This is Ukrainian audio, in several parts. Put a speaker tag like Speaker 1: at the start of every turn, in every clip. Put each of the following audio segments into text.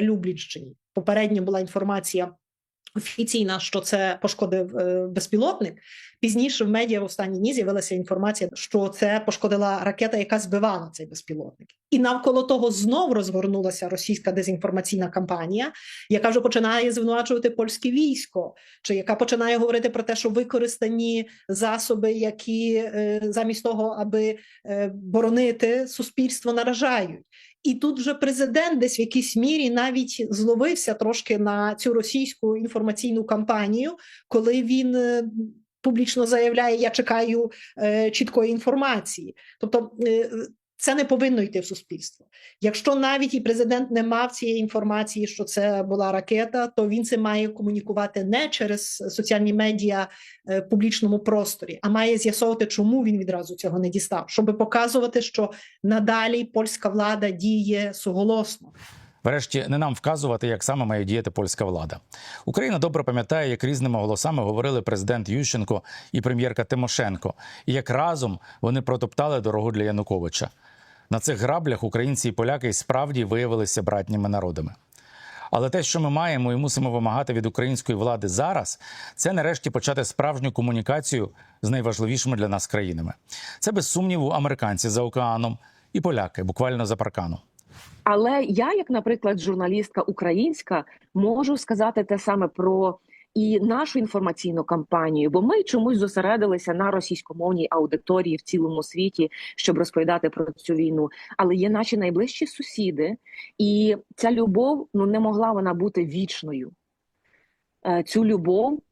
Speaker 1: Люблінщині. Попередньо була інформація офіційна, що це пошкодив е, безпілотник. Пізніше в медіа в останні дні з'явилася інформація, що це пошкодила ракета, яка збивала цей безпілотник. І навколо того знов розгорнулася російська дезінформаційна кампанія, яка вже починає звинувачувати польське військо, чи яка починає говорити про те, що використані засоби, які е, замість того, аби е, боронити суспільство, наражають. І тут вже президент десь в якійсь мірі навіть зловився трошки на цю російську інформаційну кампанію, коли він е, публічно заявляє: Я чекаю е, чіткої інформації. Тобто е, це не повинно йти в суспільство. Якщо навіть і президент не мав цієї інформації, що це була ракета, то він це має комунікувати не через соціальні медіа е, в публічному просторі, а має з'ясовувати, чому він відразу цього не дістав, щоб показувати, що надалі польська влада діє суголосно.
Speaker 2: Врешті не нам вказувати, як саме має діяти польська влада. Україна добре пам'ятає, як різними голосами говорили президент Ющенко і прем'єрка Тимошенко, і як разом вони протоптали дорогу для Януковича. На цих граблях українці і поляки справді виявилися братніми народами. Але те, що ми маємо і мусимо вимагати від української влади зараз, це нарешті почати справжню комунікацію з найважливішими для нас країнами. Це без сумніву американці за океаном і поляки, буквально за парканом.
Speaker 3: Але я, як, наприклад, журналістка українська, можу сказати те саме про і нашу інформаційну кампанію, бо ми чомусь зосередилися на російськомовній аудиторії в цілому світі, щоб розповідати про цю війну. Але є наші найближчі сусіди, і ця любов ну не могла вона бути вічною. Е, Цю любов,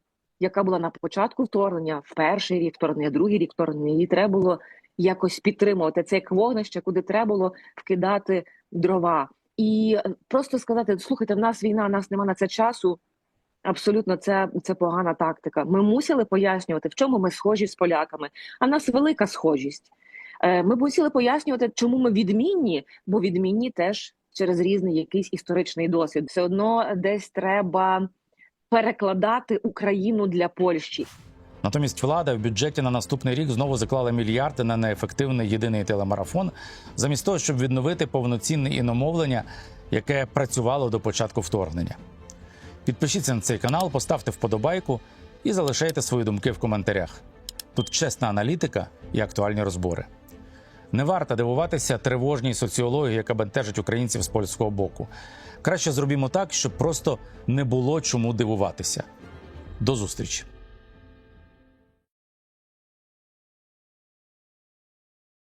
Speaker 3: яка була на початку вторгнення, в перший рік вторгнення, другий рік вторгнення, її треба було якось підтримувати. Це як вогнище, куди треба було вкидати дрова. І е, просто сказати: слухайте, в нас війна, в нас нема на це часу. Абсолютно, це, це погана тактика. Ми мусили пояснювати, в чому ми схожі з поляками. А в нас велика схожість. Е, Ми мусили пояснювати, чому ми відмінні, бо відмінні теж через різний якийсь історичний досвід. Все одно десь треба перекладати Україну для Польщі.
Speaker 2: Натомість влада в бюджеті на наступний рік знову заклала мільярди на неефективний єдиний телемарафон, замість того, щоб відновити повноцінне іномовлення, яке працювало до початку вторгнення. Підпишіться на цей канал, поставте вподобайку і залишайте свої думки в коментарях. Тут чесна аналітика і актуальні розбори. Не варто дивуватися тривожній соціології, яка бентежить українців з польського боку. Краще зробімо так, щоб просто не було чому дивуватися. До зустрічі!